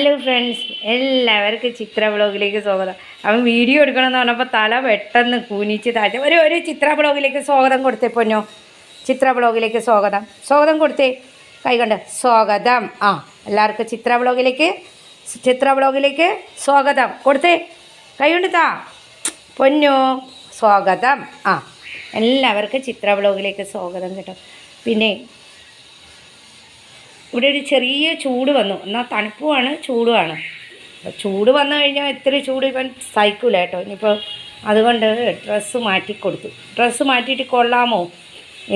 Hello friends എല്ലാവർക്കും ചിത്ര ബ്ലോഗിലേക്ക് സ്വാഗതം. അവൻ വീഡിയോ എടുക്കണമെന്ന് പറഞ്ഞപ്പോൾ തല പെട്ടെന്ന് കൂനിച്ച് താഴ്ച ഒരു ഒരു ചിത്ര ബ്ലോഗിലേക്ക് സ്വാഗതം കൊടുത്തേ പൊന്നോ. ചിത്ര ബ്ലോഗിലേക്ക് സ്വാഗതം. സ്വാഗതം കൊടുത്തേ. കൈകൊണ്ട് സ്വാഗതം. ആ എല്ലാവർക്കും ചിത്ര ബ്ലോഗിലേക്ക് ചിത്ര ബ്ലോഗിലേക്ക് സ്വാഗതം. കൊടുത്തേ. കൈകൊണ്ട് താ. പൊന്നോ. സ്വാഗതം. ആ എല്ലാവർക്കും ചിത്ര ബ്ലോഗിലേക്ക് സ്വാഗതം കേട്ടോ. പിന്നെ ഇവിടെ ഒരു ചെറിയ ചൂട് വന്നു. എന്നാൽ തണുപ്പുമാണ് ചൂടുമാണ്. ചൂട് വന്നു കഴിഞ്ഞാൽ ഇത്ര ചൂട് ഇവൻ സഹിക്കൂല കേട്ടോ. ഇനിയിപ്പോൾ അതുകൊണ്ട് ഡ്രസ്സ് മാറ്റി കൊടുത്തു. ഡ്രസ്സ് മാറ്റിയിട്ട് കൊള്ളാമോ?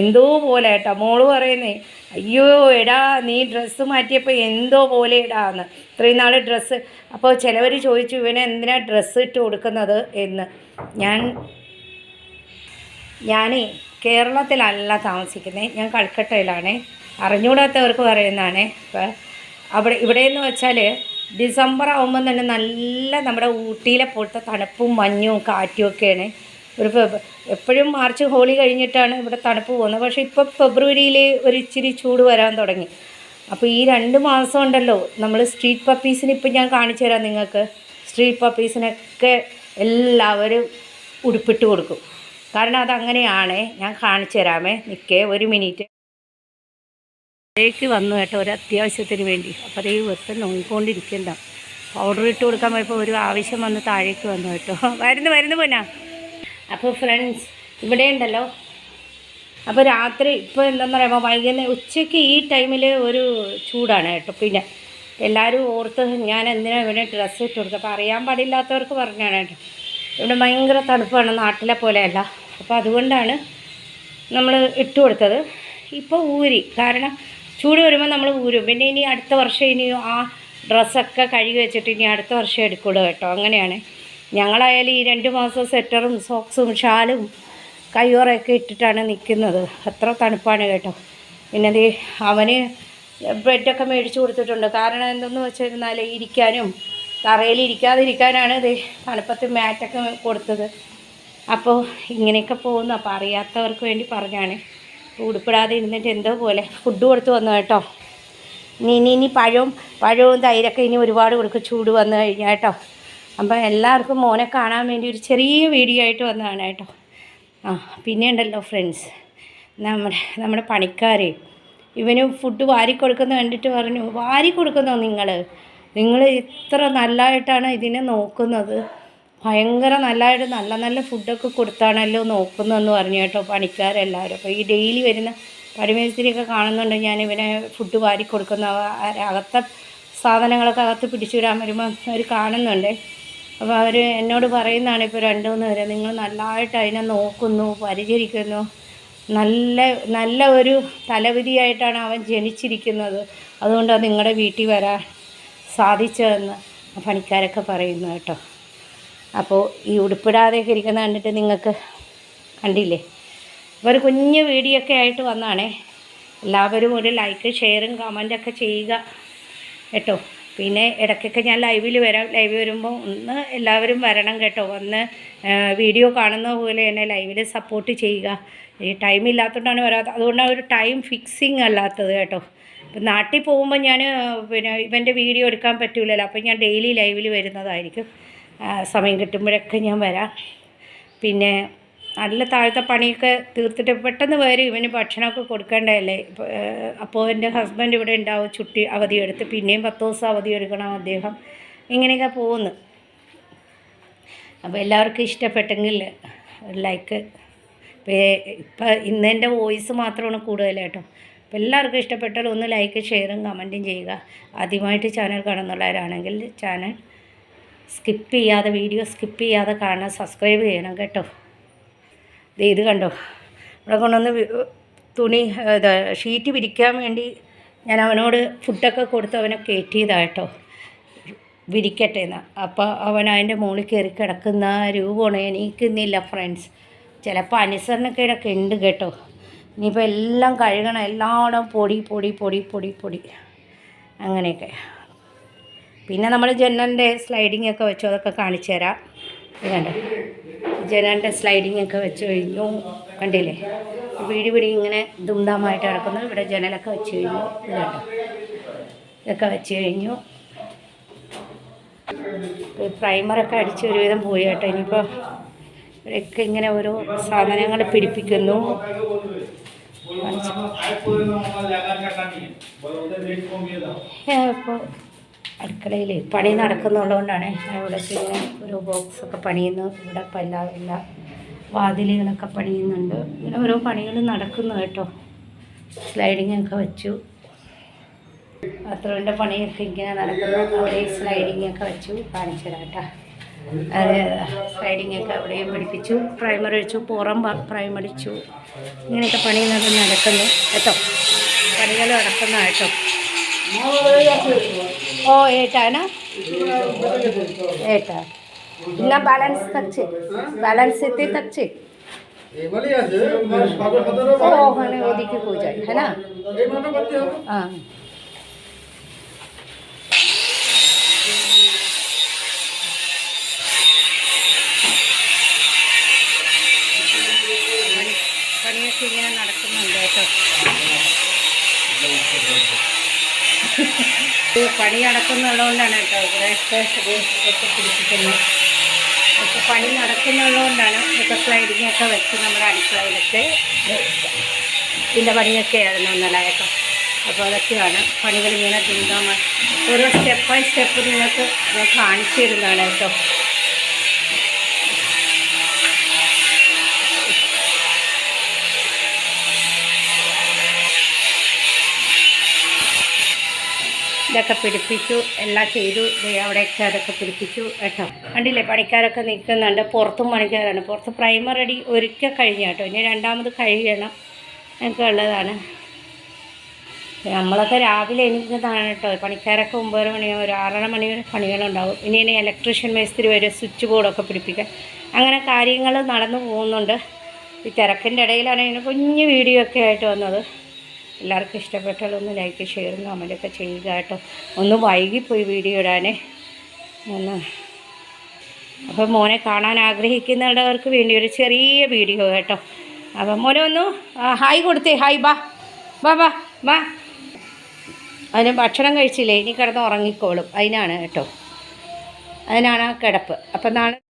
എന്തോ പോലെ കേട്ടോ. മോൾ പറയുന്നേ അയ്യോ എടാ നീ ഡ്രസ്സ് മാറ്റിയപ്പോൾ എന്തോ പോലെ ഇടാന്ന് ഇത്രയും നാൾ ഡ്രസ്സ് അപ്പോൾ ചിലവർ ചോദിച്ചു ഇവനെ എന്തിനാ ഡ്രസ്സ് ഇട്ട് കൊടുക്കുന്നത്? എന്ന്. ഞാൻ ഞാൻ കേരളത്തിലല്ല താമസിക്കുന്നത് ഞാൻ കൽക്കട്ടയിലാണ്. അറിഞ്ഞുകൂടാത്തവർക്ക് പറയുന്നതാണ്. അപ്പോൾ അവിടെ ഇവിടെയെന്ന് വെച്ചാൽ ഡിസംബർ ആകുമ്പോൾ തന്നെ നല്ല നമ്മുടെ ഊട്ടിയിലെ പോലത്തെ തണുപ്പും മഞ്ഞും കാറ്റും ഒക്കെയാണ്. ഒരു എപ്പോഴും മാർച്ച് ഹോളി കഴിഞ്ഞിട്ടാണ് ഇവിടെ തണുപ്പ് പോകുന്നത്. പക്ഷേ ഇപ്പോൾ ഫെബ്രുവരിയിൽ ഒരു ഇച്ചിരി ചൂട് വരാൻ തുടങ്ങി. അപ്പോൾ ഈ രണ്ട് മാസം ഉണ്ടല്ലോ നമ്മൾ സ്ട്രീറ്റ് പപ്പീസിന് ഇപ്പം ഞാൻ കാണിച്ചു തരാം നിങ്ങൾക്ക്. സ്ട്രീറ്റ് പപ്പീസിനൊക്കെ എല്ലാവരും ഉടുപ്പിട്ട് കൊടുക്കും. കാരണം അതങ്ങനെയാണ് ഞാൻ കാണിച്ചു തരാമേ. നിൽക്കേ ഒരു മിനിറ്റ്. ലേക്ക് വന്നു കേട്ടോ ഒരു അത്യാവശ്യത്തിന് വേണ്ടി. അപ്പോൾ അതേ വെറുതെ നോക്കിക്കൊണ്ടിരിക്കണ്ട പൗഡർ ഇട്ട് കൊടുക്കാൻ പോയപ്പോൾ ഒരു ആവശ്യം വന്ന് താഴേക്ക് വന്നു കേട്ടോ. വരുന്നു വരുന്നു പോനാ അപ്പോൾ ഫ്രണ്ട്സ് ഇവിടെ ഉണ്ടല്ലോ. അപ്പോൾ രാത്രി ഇപ്പോൾ എന്താണെന്ന് പറയുമ്പോൾ വൈകുന്നേരം ഉച്ചയ്ക്ക് ഈ ടൈമിൽ ഒരു ചൂടാണ് കേട്ടോ. പിന്നെ എല്ലാവരും ഓർത്ത് ഞാൻ എന്തിനാ ഇവിടെ ഡ്രസ്സ് ഇട്ട് കൊടുക്കുക അപ്പോൾ അറിയാൻ പാടില്ലാത്തവർക്ക് പറഞ്ഞാണ് കേട്ടോ. ഇവിടെ ഭയങ്കര തണുപ്പാണ് നാട്ടിലെ പോലെയല്ല. അപ്പോൾ അതുകൊണ്ടാണ് നമ്മൾ ഇട്ട് കൊടുത്തത്. ഇപ്പോൾ ഊരി കാരണം ചൂട് വരുമ്പോൾ നമ്മൾ ഊരും. പിന്നെ ഇനി അടുത്ത വർഷം ഇനി ആ ഡ്രസ്സൊക്കെ കഴുകി വെച്ചിട്ട് ഇനി അടുത്ത വർഷം എടുക്കുള്ളൂ കേട്ടോ. അങ്ങനെയാണ്. ഞങ്ങളായാലും ഈ രണ്ട് മാസം സ്വെറ്ററും സോക്സും ഷാലും കയ്യോറയൊക്കെ ഇട്ടിട്ടാണ് നിൽക്കുന്നത് അത്ര തണുപ്പാണ് കേട്ടോ. പിന്നെ ദേ അവന് ബെഡൊക്കെ മേടിച്ച് കൊടുത്തിട്ടുണ്ട്. കാരണം എന്തെന്ന് വെച്ചിരുന്നാൽ ഇരിക്കാനും തറയിൽ ഇരിക്കാതിരിക്കാനാണ് ഇത് തണുപ്പത്ത് മാറ്റൊക്കെ കൊടുത്തത്. അപ്പോൾ ഇങ്ങനെയൊക്കെ പോകുന്നു. അപ്പോൾ അറിയാത്തവർക്ക് വേണ്ടി പറഞ്ഞാണ്. ഉടുപ്പിടാതെ ഇരുന്നിട്ട് എന്തോ പോലെ ഫുഡ് കൊടുത്തു വന്നു കേട്ടോ. ഇനി ഇനി പഴവും പഴവും തൈരൊക്കെ ഇനി ഒരുപാട് കൊടുക്കും. ചൂട് വന്നു കഴിഞ്ഞാൽ കേട്ടോ. അപ്പം എല്ലാവർക്കും മോനെ കാണാൻ വേണ്ടി ഒരു ചെറിയ വീഡിയോ ആയിട്ട് വന്നതാണ് കേട്ടോ. ആ പിന്നെ ഉണ്ടല്ലോ ഫ്രണ്ട്സ് നമ്മുടെ നമ്മുടെ പണിക്കാർ ഇവന് ഫുഡ് വാരി കൊടുക്കുന്ന കണ്ടിട്ട് പറഞ്ഞു വാരി കൊടുക്കുന്നോ നിങ്ങൾ നിങ്ങൾ ഇത്ര നല്ലതായിട്ടാണ് ഇതിനെ നോക്കുന്നത്. ഭയങ്കര നല്ലതായിട്ട് നല്ല നല്ല ഫുഡൊക്കെ കൊടുത്താണല്ലോ നോക്കുന്നതെന്ന് പറഞ്ഞു കേട്ടോ പണിക്കാരെല്ലാവരും. അപ്പോൾ ഈ ഡെയിലി വരുന്ന പടിമേസ്തിരിയൊക്കെ കാണുന്നുണ്ട്. ഞാൻ ഇവനെ ഫുഡ് വാരി കൊടുക്കുന്ന അകത്തെ സാധനങ്ങളൊക്കെ അകത്ത് പിടിച്ചുവിടാൻ വരുമ്പോൾ അവർ കാണുന്നുണ്ട്. അപ്പോൾ അവർ എന്നോട് പറയുന്നതാണ് ഇപ്പോൾ രണ്ടു മൂന്ന് പേര് നിങ്ങൾ നല്ലതായിട്ട് അതിനെ നോക്കുന്നു പരിചരിക്കുന്നു. നല്ല നല്ല ഒരു തലവിധിയായിട്ടാണ് അവൻ ജനിച്ചിരിക്കുന്നത്. അതുകൊണ്ടാണ് നിങ്ങളുടെ വീട്ടിൽ വരാൻ സാധിച്ചതെന്ന് പണിക്കാരൊക്കെ പറയുന്നു കേട്ടോ. അപ്പോൾ ഈ ഉടുപ്പിടാതെയൊക്കെ ഇരിക്കുന്ന കണ്ടിട്ട് നിങ്ങൾക്ക് കണ്ടില്ലേ? അപ്പോൾ ഒരു കുഞ്ഞു വീഡിയോ ഒക്കെ ആയിട്ട് വന്നാണേ. എല്ലാവരും ഒരു ലൈക്ക് ഷെയറും കമന്റൊക്കെ ചെയ്യുക കേട്ടോ. പിന്നെ ഇടയ്ക്കൊക്കെ ഞാൻ ലൈവിൽ വരാം. ലൈവ് വരുമ്പോൾ ഒന്ന് എല്ലാവരും വരണം കേട്ടോ. വന്ന് വീഡിയോ കാണുന്ന പോലെ തന്നെ ലൈവിൽ സപ്പോർട്ട് ചെയ്യുക. ഈ ടൈം ഇല്ലാത്തതുകൊണ്ടാണ് വരാത്തത്. അതുകൊണ്ടാണ് ഒരു ടൈം ഫിക്സിങ് അല്ലാത്തത് കേട്ടോ. ഇപ്പം നാട്ടിൽ പോകുമ്പോൾ ഞാൻ പിന്നെ ഇവന്റെ വീഡിയോ എടുക്കാൻ പറ്റില്ലല്ലോ അപ്പോൾ ഞാൻ ഡെയിലി ലൈവിൽ വരുന്നതായിരിക്കും. സമയം കിട്ടുമ്പോഴൊക്കെ ഞാൻ വരാം. പിന്നെ നല്ല താഴത്തെ പണിയൊക്കെ തീർത്തിട്ട് പെട്ടെന്ന് വരും. ഇവന് ഭക്ഷണമൊക്കെ കൊടുക്കേണ്ടതല്ലേ? അപ്പോൾ എന്റെ ഹസ്ബൻഡ് ഇവിടെ ഉണ്ടാവും. ചുട്ടി അവധിയെടുത്ത് പിന്നെയും പത്ത് ദിവസം അവധി എടുക്കണം അദ്ദേഹം. ഇങ്ങനെയൊക്കെ പോകുന്നു. അപ്പോൾ എല്ലാവർക്കും ഇഷ്ടപ്പെട്ടെങ്കിൽ ലൈക്ക് ഇപ്പം ഇന്ന് എന്റെ വോയിസ് മാത്രമാണ് കൂടുതൽ കേട്ടോ അപ്പോൾ എല്ലാവർക്കും ഇഷ്ടപ്പെട്ടാൽ ഒന്ന് ലൈക്ക് ഷെയറും കമന്റും ചെയ്യുക. ആദ്യമായിട്ട് ചാനൽ കാണുന്നുള്ളവരാണെങ്കിൽ ചാനൽ സ്കിപ്പ് ചെയ്യാതെ വീഡിയോ സ്കിപ്പ് ചെയ്യാതെ കാണാൻ സബ്സ്ക്രൈബ് ചെയ്യണം കേട്ടോ. ഇത് കണ്ടോ? ഇവിടെ കൊണ്ടുവന്ന് തുണി ഇത് ഷീറ്റ് വിരിക്കാൻ വേണ്ടി ഞാൻ അവനോട് ഫുഡൊക്കെ കൊടുത്ത് അവനെ കയറ്റിയതാട്ടോ വിരിക്കട്ടെ എന്ന്. അപ്പോൾ അവൻ അതിന്റെ മുകളിൽ കയറി കിടക്കുന്ന രൂപമാണ് എണീക്കുന്നില്ല ഫ്രണ്ട്സ് ചിലപ്പോൾ അനുസരണക്കേടൊക്കെ ഉണ്ട് കേട്ടോ. ഇനിയിപ്പോൾ എല്ലാം കഴുകണം എല്ലായിടം പൊടി പൊടി പൊടി പൊടി പൊടി. അങ്ങനെയൊക്കെ. പിന്നെ നമ്മൾ ജനലിന്റെ സ്ലൈഡിങ് ഒക്കെ വെച്ചു അതൊക്കെ കാണിച്ചു തരാം. ഇത് കണ്ടോ? ജനലിന്റെ സ്ലൈഡിങ് ഒക്കെ വെച്ച് കഴിഞ്ഞു. കണ്ടില്ലേ? വീടി പിടി ഇങ്ങനെ ദുംദാമായിട്ട് കിടക്കുന്നു ഇവിടെ ജനലൊക്കെ വെച്ച് കഴിഞ്ഞു. ഇത് കണ്ടോ? ഇതൊക്കെ വെച്ച് കഴിഞ്ഞു. പ്രൈമറൊക്കെ അടിച്ച് ഒരുവിധം പോയി കേട്ടോ. ഇനിയിപ്പോൾ ഇവിടെയൊക്കെ ഇങ്ങനെ ഓരോ സാധനങ്ങൾ പിടിപ്പിക്കുന്നു. ഇപ്പോൾ അടുക്കളയിൽ പണി നടക്കുന്നുള്ളതുകൊണ്ടാണ് ഞാൻ ഇവിടെ ചെറിയ ഓരോ ബോക്സൊക്കെ പണിയുന്നു. ഇവിടെ ഇപ്പം എല്ലാ എല്ലാ വാതിലുകളൊക്കെ പണിയുന്നുണ്ട്. ഇങ്ങനെ ഓരോ പണികൾ നടക്കുന്നു കേട്ടോ. സ്ലൈഡിങ് ഒക്കെ വെച്ചു. ബാത്റൂമിന്റെ പണിയൊക്കെ ഇങ്ങനെ നടക്കുന്നു. അവിടെ സ്ലൈഡിങ് ഒക്കെ വെച്ചു. കാണിച്ചു തരാം കേട്ടോ. അത് സ്ലൈഡിങ് ഒക്കെ അവിടെയും പിടിപ്പിച്ചു. പ്രൈമർ അടിച്ചു പുറം പ്രൈമർ അടിച്ചു ഇങ്ങനെയൊക്കെ പണി നട- നടക്കുന്നു. കേട്ടോ. പണികൾ നടക്കുന്ന കേട്ടോ. ও এটা না এটা না ব্যালেন্স থাকছে ব্যালেন্স এতে থাকছে ও ওখানে ওদিকে পৌঁছায় হ্যাঁ না হ্যাঁ പണിയൊക്കെ ഇങ്ങനെ നടക്കുന്നുണ്ട് കേട്ടോ പണി നടക്കുന്നുള്ളതുകൊണ്ടാണ് കേട്ടോ ഇവിടെയൊക്കെ ഇതൊക്കെ പിടിപ്പിക്കുന്നത് ഇപ്പം പണി നടക്കുന്നുള്ളതുകൊണ്ടാണ് ഇതൊക്കെ സ്ലൈഡിങ് ഒക്കെ വെച്ച് നമ്മുടെ അടുക്കളയിലൊക്കെ ഇതിന്റെ പണിയൊക്കെ ആയിരുന്നു കേട്ടോ. അപ്പോൾ അതൊക്കെയാണ് പണികൾ ഇങ്ങനെ ദുരിതമായി. ഓരോ സ്റ്റെപ്പ് ബൈ സ്റ്റെപ്പ് നിങ്ങൾക്ക് ഞാൻ കാണിച്ചു തരുന്നതാണ് കേട്ടോ. ഇതൊക്കെ പിടിപ്പിച്ചു എല്ലാം ചെയ്തു. അവിടെയൊക്കെ അതൊക്കെ പിടിപ്പിച്ചു കേട്ടോ. കണ്ടില്ലേ പണിക്കാരൊക്കെ നിൽക്കുന്നുണ്ട്. പുറത്തും പണിക്കാരാണ്. പുറത്ത് പ്രൈമർ അടി ഒരിക്കൽ കഴിഞ്ഞ കേട്ടോ. ഇനി രണ്ടാമത് കഴിയണം ഒക്കെ ഉള്ളതാണ്. നമ്മളൊക്കെ രാവിലെ എണീക്കുന്നതാണ് കേട്ടോ. പണിക്കാരൊക്കെ ഒമ്പത് മണി ഒരു ആറര മണി പണികളുണ്ടാവും. ഇനി ഇനി ഇലക്ട്രീഷ്യൻ മേസ്തിരി വരെ സ്വിച്ച് ബോർഡൊക്കെ പിടിപ്പിക്കാൻ. അങ്ങനെ കാര്യങ്ങൾ നടന്നു പോകുന്നുണ്ട്. ഈ തിരക്കിന്റെ ഇടയിലാണ് ഇങ്ങനെ കുഞ്ഞു വീഡിയോ ഒക്കെ ആയിട്ട് വന്നത്. എല്ലാവർക്കും ഇഷ്ടപ്പെട്ടാൽ ഒന്ന് ലൈക്ക് ഷെയറും കമന്റൊക്കെ ചെയ്യുക കേട്ടോ. ഒന്ന് വൈകിപ്പോയി വീഡിയോ ഇടാനേ. ഒന്ന്. അപ്പോൾ മോനെ കാണാൻ ആഗ്രഹിക്കുന്നവർക്ക് വേണ്ടി ഒരു ചെറിയ വീഡിയോ കേട്ടോ. അപ്പം മോനെ ഒന്ന് ഹായ് കൊടുത്തേ. ഹായ് ബാ. ബാ ബാ ബാ. അതിന് ഭക്ഷണം കഴിച്ചില്ലേ? ഇനി കിടന്ന് ഉറങ്ങിക്കോളും. അതിനാണ് കേട്ടോ. അതിനാണ് ആ കിടപ്പ്. അപ്പം നാളെ